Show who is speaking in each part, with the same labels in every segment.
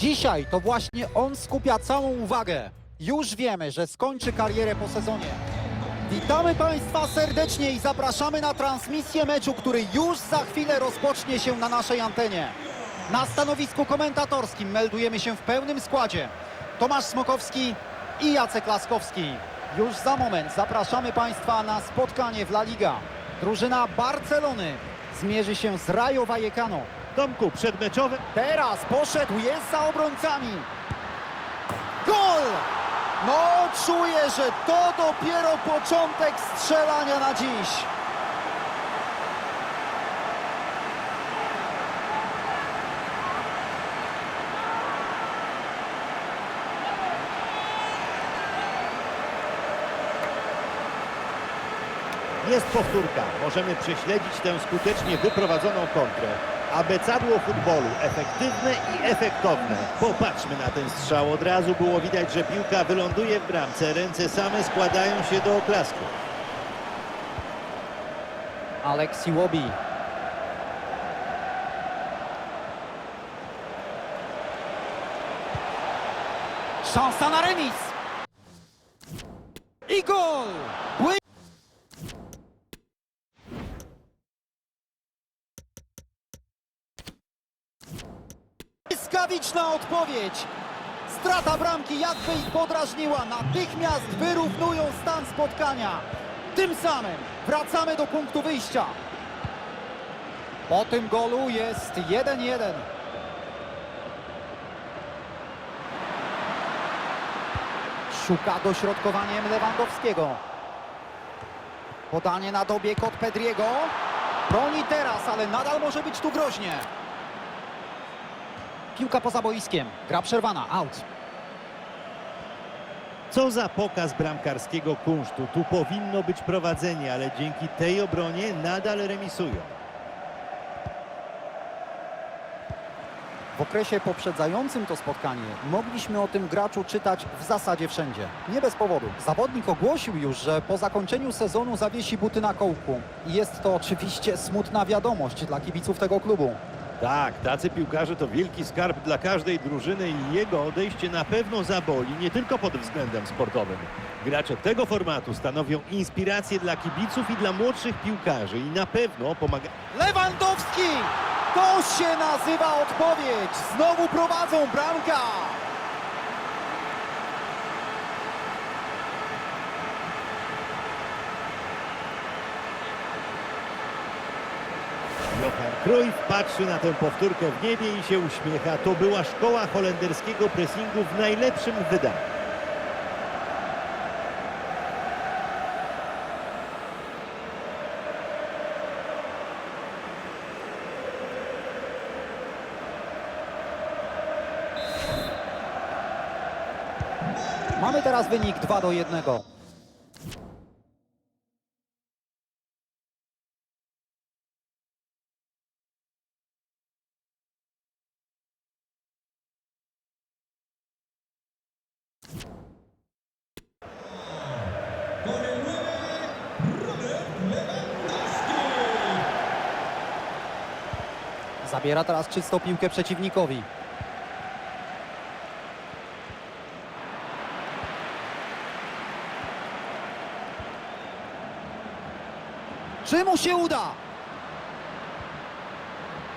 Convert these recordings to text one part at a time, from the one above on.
Speaker 1: Dzisiaj to właśnie on skupia całą uwagę. Już wiemy, że skończy karierę po sezonie. Witamy Państwa serdecznie i zapraszamy na transmisję meczu, który już za chwilę rozpocznie się na naszej antenie. Na stanowisku komentatorskim meldujemy się w pełnym składzie. Tomasz Smokowski i Jacek Laskowski. Już za moment zapraszamy Państwa na spotkanie w La Liga. Drużyna Barcelony zmierzy się z Rayo Vallecano.
Speaker 2: Tomku, przedmeczowe
Speaker 1: Teraz poszedł, jest za obrońcami. Gol! No, czuję, że to dopiero początek strzelania na dziś.
Speaker 2: jest powtórka. Możemy prześledzić tę skutecznie wyprowadzoną kontrę. Abecadło futbolu, efektywne i efektowne. Popatrzmy na ten strzał. Od razu było widać, że piłka wyląduje w bramce. Ręce same składają się do oklasku.
Speaker 1: Alex Iwobi. Szansa na remis. I gol! Błyskawiczna odpowiedź. Strata bramki jakby ich podrażniła. Natychmiast wyrównują stan spotkania. Tym samym wracamy do punktu wyjścia. Po tym golu jest 1-1. Szuka dośrodkowaniem Lewandowskiego. Podanie na dobieg od Pedriego. Broni teraz, ale nadal może być tu groźnie. Piłka poza boiskiem. Gra przerwana. Out.
Speaker 2: Co za pokaz bramkarskiego kunsztu. Tu powinno być prowadzenie, ale dzięki tej obronie nadal remisują.
Speaker 1: W okresie poprzedzającym to spotkanie mogliśmy o tym graczu czytać w zasadzie wszędzie. Nie bez powodu. Zawodnik ogłosił już, że po zakończeniu sezonu zawiesi buty na kołku. I jest to oczywiście smutna wiadomość dla kibiców tego klubu.
Speaker 2: Tak, tacy piłkarze to wielki skarb dla każdej drużyny i jego odejście na pewno zaboli, nie tylko pod względem sportowym. Gracze tego formatu stanowią inspirację dla kibiców i dla młodszych piłkarzy i na pewno pomaga...
Speaker 1: Lewandowski! To się nazywa odpowiedź! Znowu prowadzą bramka!
Speaker 2: Cruyff patrzy na tę powtórkę w niebie i się uśmiecha. To była szkoła holenderskiego pressingu w najlepszym wydaniu.
Speaker 1: Mamy teraz wynik 2 do 1. Zabiera teraz czystą piłkę przeciwnikowi. Czy mu się uda?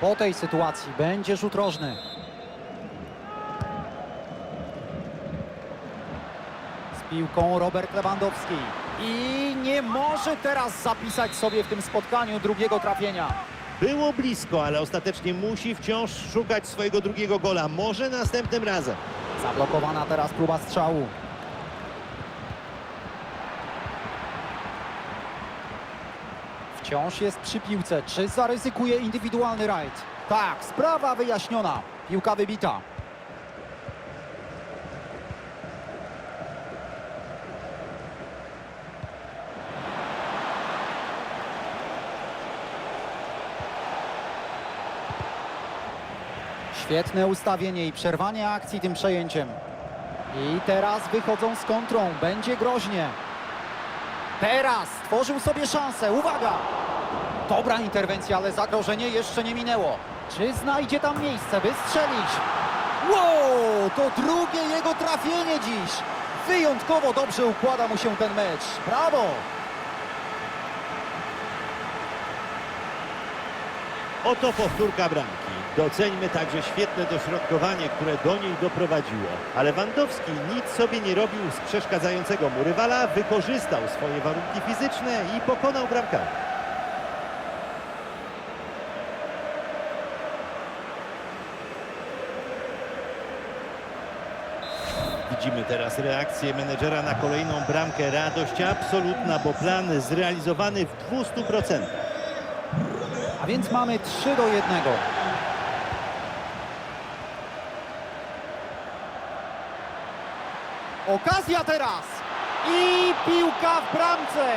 Speaker 1: Po tej sytuacji będzie rzut rożny. Z piłką Robert Lewandowski. I nie może teraz zapisać sobie w tym spotkaniu drugiego trafienia.
Speaker 2: Było blisko, ale ostatecznie musi wciąż szukać swojego drugiego gola. Może następnym razem.
Speaker 1: Zablokowana teraz próba strzału. Wciąż jest przy piłce. Czy zaryzykuje indywidualny rajd? Tak, sprawa wyjaśniona. Piłka wybita. Świetne ustawienie i przerwanie akcji tym przejęciem. I teraz wychodzą z kontrą. Będzie groźnie. Teraz stworzył sobie szansę. Uwaga! Dobra interwencja, ale zagrożenie jeszcze nie minęło. Czy znajdzie tam miejsce, by strzelić? Wow, to drugie jego trafienie dziś. Wyjątkowo dobrze układa mu się ten mecz. Brawo!
Speaker 2: Oto powtórka bramki. Doceńmy także świetne dośrodkowanie, które do niej doprowadziło. Ale Lewandowski nic sobie nie robił z przeszkadzającego mu rywala, wykorzystał swoje warunki fizyczne i pokonał bramkarza. Widzimy teraz reakcję menedżera na kolejną bramkę. Radość absolutna, bo plan zrealizowany w 200%.
Speaker 1: A więc mamy 3 do 1. Okazja teraz! I piłka w bramce!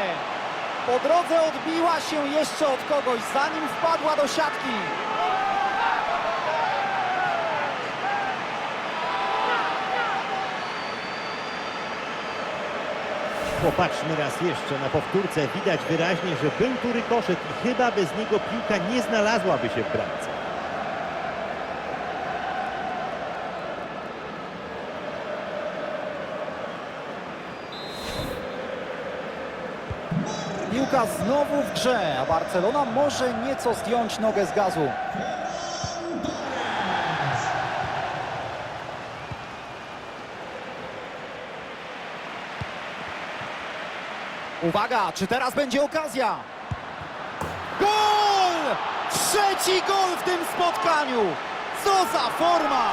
Speaker 1: Po drodze odbiła się jeszcze od kogoś, zanim wpadła do siatki.
Speaker 2: Popatrzmy raz jeszcze na powtórce. Widać wyraźnie, że był tu rykoszet i chyba bez niego piłka nie znalazłaby się w bramce.
Speaker 1: Piłka znowu w grze, a Barcelona może nieco zdjąć nogę z gazu. Uwaga, czy teraz będzie okazja? Gol! Trzeci gol w tym spotkaniu! Co za forma!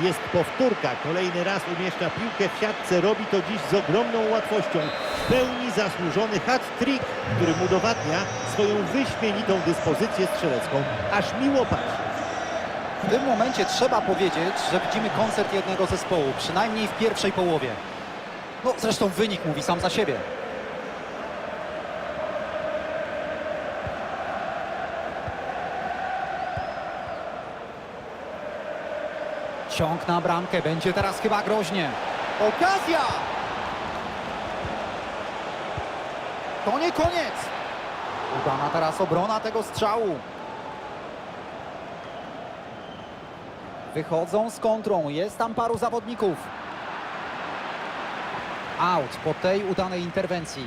Speaker 2: I jest powtórka. Kolejny raz umieszcza piłkę w siatce. Robi to dziś z ogromną łatwością. W pełni zasłużony hat-trick, który udowadnia swoją wyśmienitą dyspozycję strzelecką. Aż miło patrzy.
Speaker 1: W tym momencie trzeba powiedzieć, że widzimy koncert jednego zespołu, przynajmniej w pierwszej połowie. No, zresztą wynik mówi sam za siebie. Ciąg na bramkę, będzie teraz chyba groźnie. Okazja! To nie koniec! Udana teraz obrona tego strzału. Wychodzą z kontrą, jest tam paru zawodników. Out po tej udanej interwencji.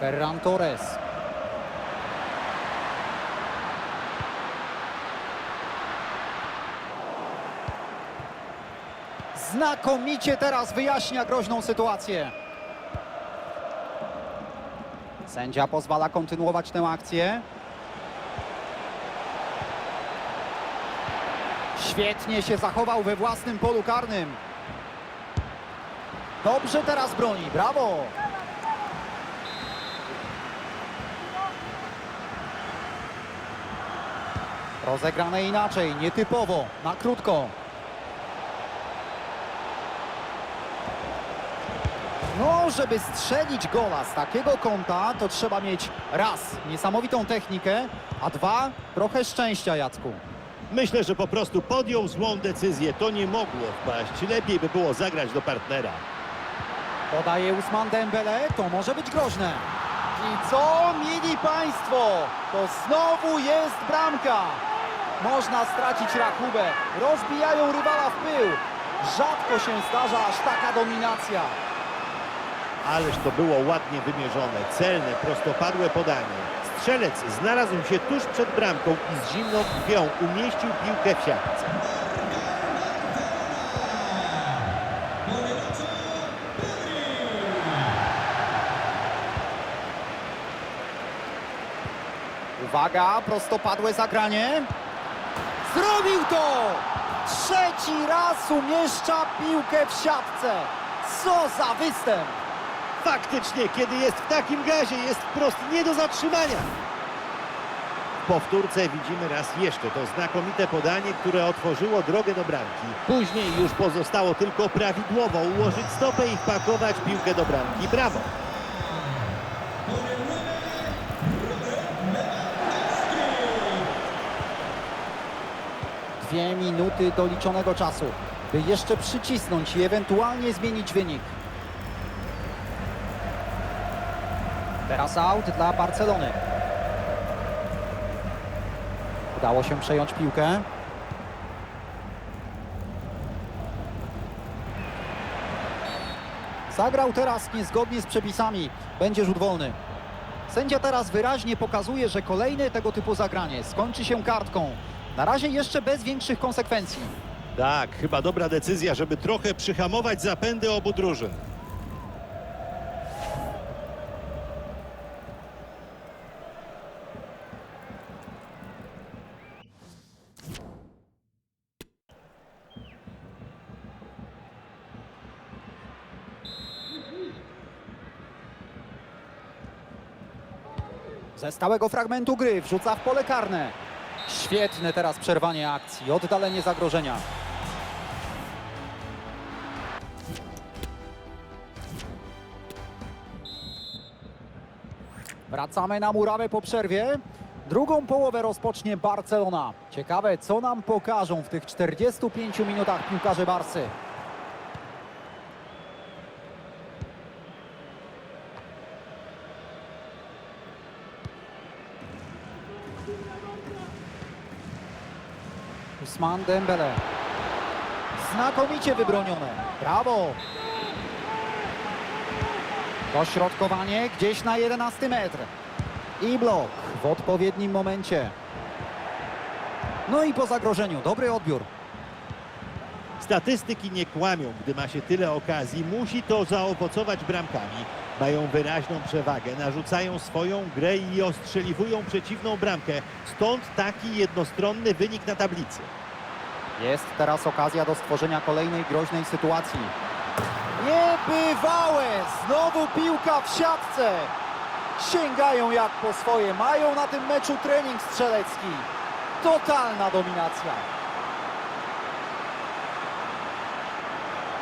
Speaker 1: Ferran Torres. Znakomicie teraz wyjaśnia groźną sytuację. Sędzia pozwala kontynuować tę akcję. Świetnie się zachował we własnym polu karnym. Dobrze teraz broni, brawo! Rozegrane inaczej, nietypowo, na krótko. No, żeby strzelić gola z takiego kąta, to trzeba mieć raz niesamowitą technikę, a dwa trochę szczęścia, Jacku.
Speaker 2: Myślę, że po prostu podjął złą decyzję. To nie mogło wpaść. Lepiej by było zagrać do partnera.
Speaker 1: Podaje Usman Dembele, to może być groźne. I co, mili państwo, to znowu jest bramka. Można stracić rachubę, rozbijają rywala w pył. Rzadko się zdarza aż taka dominacja.
Speaker 2: Ależ to było ładnie wymierzone, celne, prostopadłe podanie. Strzelec znalazł się tuż przed bramką i z zimną krwią umieścił piłkę w siatce.
Speaker 1: Uwaga, prostopadłe zagranie. Zrobił to! Trzeci raz umieszcza piłkę w siatce. Co za występ!
Speaker 2: Faktycznie, kiedy jest w takim gazie, jest wprost nie do zatrzymania. W powtórce widzimy raz jeszcze to znakomite podanie, które otworzyło drogę do bramki. Później już pozostało tylko prawidłowo ułożyć stopę i wpakować piłkę do bramki. Brawo!
Speaker 1: Dwie minuty doliczonego czasu. by jeszcze przycisnąć i ewentualnie zmienić wynik. Teraz aut dla Barcelony. Udało się przejąć piłkę. Zagrał teraz niezgodnie z przepisami. Będzie rzut wolny. Sędzia teraz wyraźnie pokazuje, że kolejne tego typu zagranie skończy się kartką. Na razie jeszcze bez większych konsekwencji.
Speaker 2: Tak, chyba dobra decyzja, żeby trochę przyhamować zapędy obu drużyn.
Speaker 1: Stałego fragmentu gry wrzuca w pole karne. Świetne teraz przerwanie akcji, oddalenie zagrożenia. Wracamy na murawę po przerwie. Drugą połowę rozpocznie Barcelona. Ciekawe, co nam pokażą w tych 45 minutach piłkarze Barsy. Usman Dembele. Znakomicie wybronione. Brawo. Dośrodkowanie gdzieś na 11 metr. I blok w odpowiednim momencie. No i po zagrożeniu. Dobry odbiór.
Speaker 2: Statystyki nie kłamią, gdy ma się tyle okazji. Musi to zaowocować bramkami. Mają wyraźną przewagę, narzucają swoją grę i ostrzeliwują przeciwną bramkę. Stąd taki jednostronny wynik na tablicy.
Speaker 1: Jest teraz okazja do stworzenia kolejnej groźnej sytuacji. Niebywałe! Znowu piłka w siatce. Sięgają jak po swoje. Mają na tym meczu trening strzelecki. Totalna dominacja.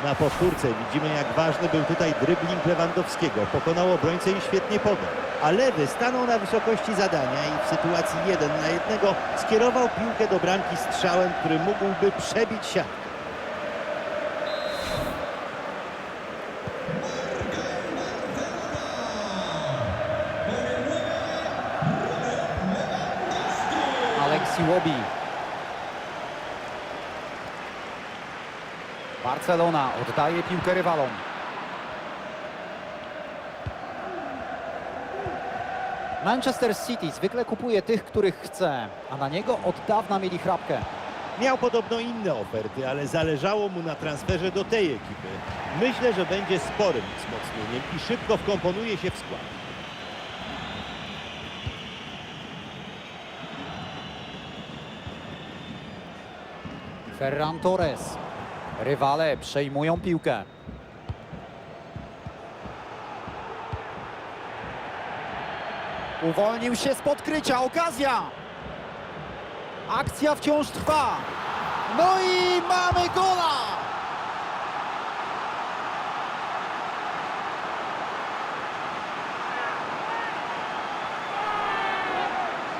Speaker 2: Na powtórce widzimy, jak ważny był tutaj dribbling Lewandowskiego. Pokonał obrońcę i świetnie podał. A lewy stanął na wysokości zadania i w sytuacji 1 na 1 skierował piłkę do bramki strzałem, który mógłby przebić siatkę.
Speaker 1: Alexi Łobi. Barcelona oddaje piłkę rywalom. Manchester City zwykle kupuje tych, których chce, a na niego od dawna mieli chrapkę.
Speaker 2: Miał podobno inne oferty, ale zależało mu na transferze do tej ekipy. Myślę, że będzie sporym wzmocnieniem i szybko wkomponuje się w skład.
Speaker 1: Ferran Torres. Rywale przejmują piłkę. Uwolnił się z podkrycia. Okazja. Akcja wciąż trwa. No i mamy gola!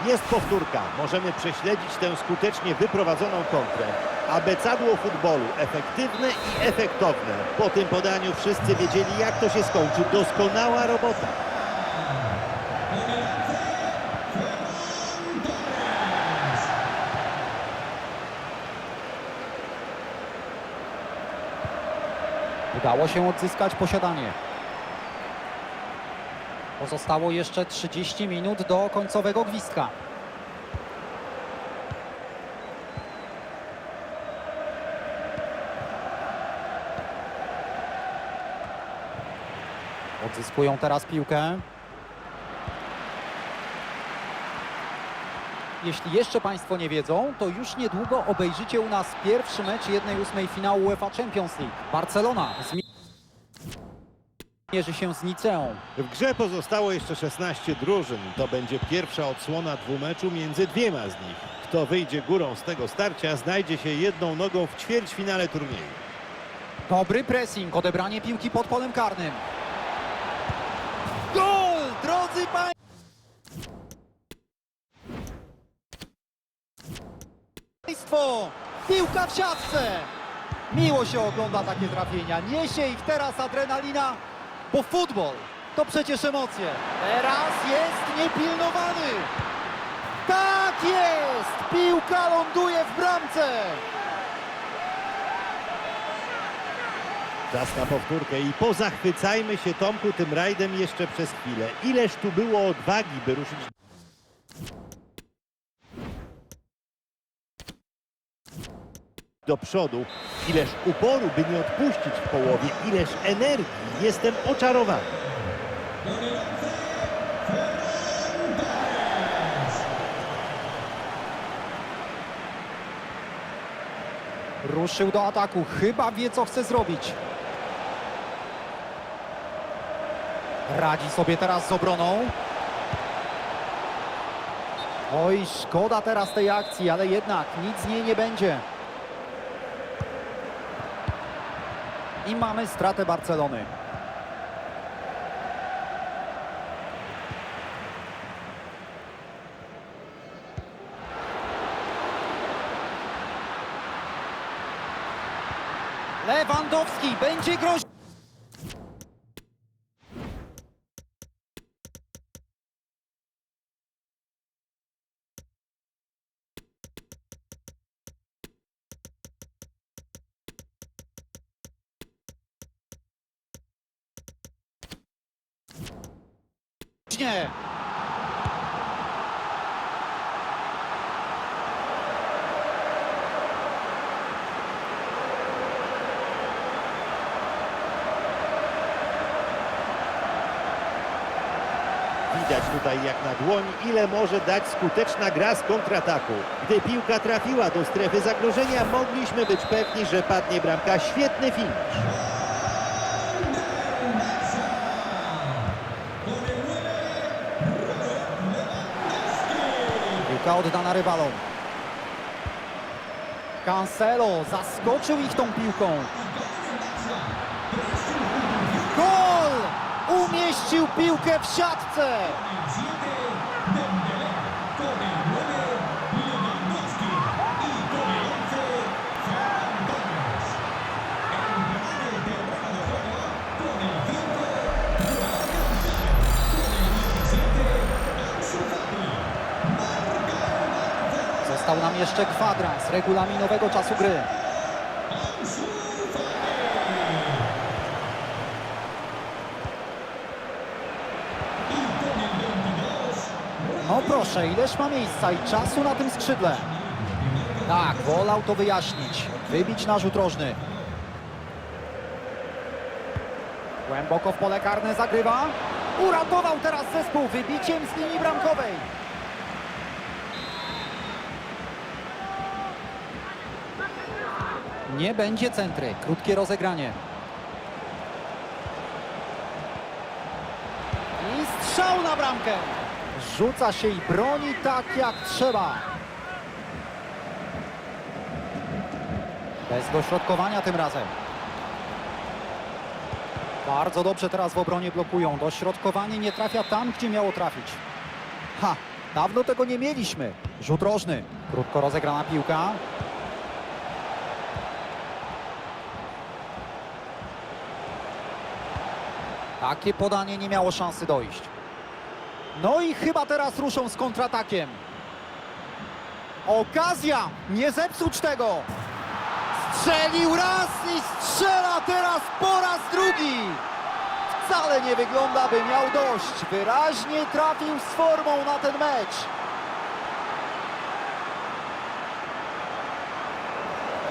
Speaker 2: Jest powtórka. Możemy prześledzić tę skutecznie wyprowadzoną kontrę. Abecadło futbolu. Efektywne i efektowne. Po tym podaniu wszyscy wiedzieli, jak to się skończy. Doskonała robota.
Speaker 1: Udało się odzyskać posiadanie. Pozostało jeszcze 30 minut do końcowego gwizdka. Odzyskują teraz piłkę. Jeśli jeszcze Państwo nie wiedzą, to już niedługo obejrzycie u nas pierwszy mecz 1-8 finału UEFA Champions League. Barcelona zmierzy się z Niceą.
Speaker 2: W grze pozostało jeszcze 16 drużyn. To będzie pierwsza odsłona dwumeczu między dwiema z nich. Kto wyjdzie górą z tego starcia, znajdzie się jedną nogą w ćwierćfinale turnieju.
Speaker 1: Dobry pressing, odebranie piłki pod polem karnym. Gol, drodzy Państwo! Piłka w siatce! Miło się ogląda takie trafienia. Niesie ich teraz adrenalina, bo futbol to przecież emocje. Teraz jest niepilnowany. Tak jest! Piłka ląduje w bramce.
Speaker 2: Czas na powtórkę i pozachwycajmy się Tomku tym rajdem jeszcze przez chwilę. Ileż tu było odwagi, by ruszyć do przodu. Ileż uporu, by nie odpuścić w połowie. Ileż energii. Jestem oczarowany.
Speaker 1: Ruszył do ataku. Chyba wie, co chce zrobić. Radzi sobie teraz z obroną. Oj, szkoda teraz tej akcji, ale jednak nic z niej nie będzie. I mamy stratę Barcelony. Lewandowski będzie groźny. Nie.
Speaker 2: Widać tutaj jak na dłoni, ile może dać skuteczna gra z kontrataku. Gdy piłka trafiła do strefy zagrożenia, mogliśmy być pewni, że padnie bramka. Świetny finisz.
Speaker 1: Piłka oddana rywalom. Cancelo zaskoczył ich tą piłką. Gol! Umieścił piłkę w siatce. Został nam jeszcze kwadrans regulaminowego czasu gry. No proszę, ileż ma miejsca i czasu na tym skrzydle. Tak, wolał to wyjaśnić. Wybić narzut rożny. Głęboko w pole karne zagrywa. Uratował teraz zespół wybiciem z linii bramkowej. Nie będzie centry. Krótkie rozegranie. I strzał na bramkę. Rzuca się i broni tak jak trzeba. Bez dośrodkowania tym razem. Bardzo dobrze teraz w obronie blokują. Dośrodkowanie nie trafia tam, gdzie miało trafić. Ha, dawno tego nie mieliśmy. Rzut rożny. Krótko rozegrana piłka. Takie podanie nie miało szansy dojść. No i chyba teraz ruszą z kontratakiem. Okazja! Nie zepsuć tego! Strzelił raz i strzela teraz po raz drugi! Wcale nie wygląda, by miał dość. Wyraźnie trafił z formą na ten mecz.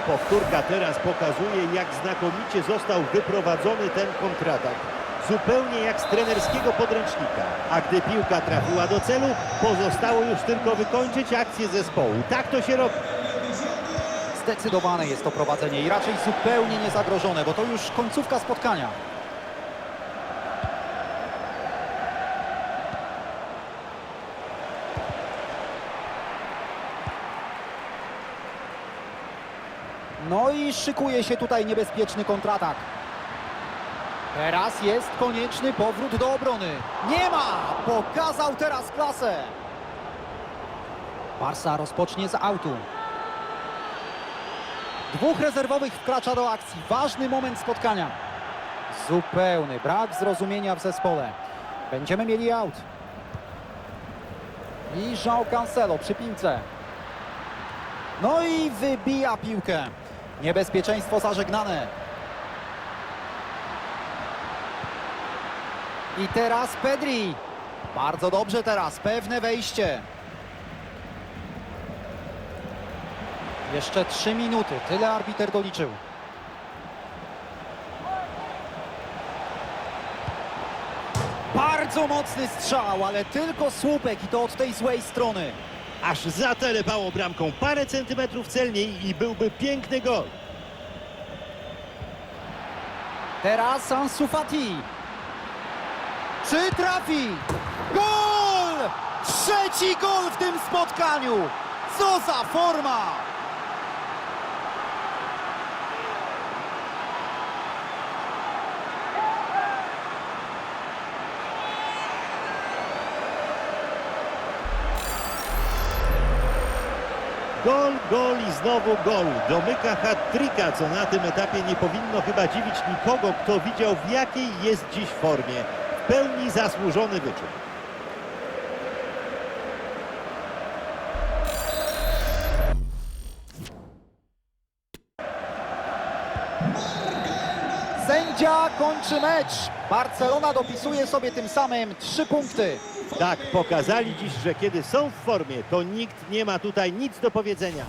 Speaker 2: Powtórka teraz pokazuje, jak znakomicie został wyprowadzony ten kontratak. Zupełnie jak z trenerskiego podręcznika. A gdy piłka trafiła do celu, pozostało już tylko wykończyć akcję zespołu. Tak to się robi.
Speaker 1: Zdecydowane jest to prowadzenie i raczej zupełnie niezagrożone, bo to już końcówka spotkania. No i szykuje się tutaj niebezpieczny kontratak. Teraz jest konieczny powrót do obrony. Nie ma! Pokazał teraz klasę. Barsa rozpocznie z autu. Dwóch rezerwowych wkracza do akcji. Ważny moment spotkania. Zupełny brak zrozumienia w zespole. Będziemy mieli aut. I Jean Cancelo przy piłce. No i wybija piłkę. Niebezpieczeństwo zażegnane. I teraz Pedri. Bardzo dobrze teraz, pewne wejście. Jeszcze trzy minuty, tyle arbiter doliczył. Bardzo mocny strzał, ale tylko słupek i to od tej złej strony.
Speaker 2: Aż zatelepało bramką parę centymetrów celniej i byłby piękny gol.
Speaker 1: Teraz Ansu Fati. Czy trafi? Gol! Trzeci gol w tym spotkaniu! Co za forma!
Speaker 2: Gol, gol i znowu gol. Domyka hat-tricka, co na tym etapie nie powinno chyba dziwić nikogo, kto widział w jakiej jest dziś formie. Pełni zasłużony wyczyn.
Speaker 1: Sędzia kończy mecz. Barcelona dopisuje sobie tym samym trzy punkty.
Speaker 2: Tak, pokazali dziś, że kiedy są w formie, to nikt nie ma tutaj nic do powiedzenia.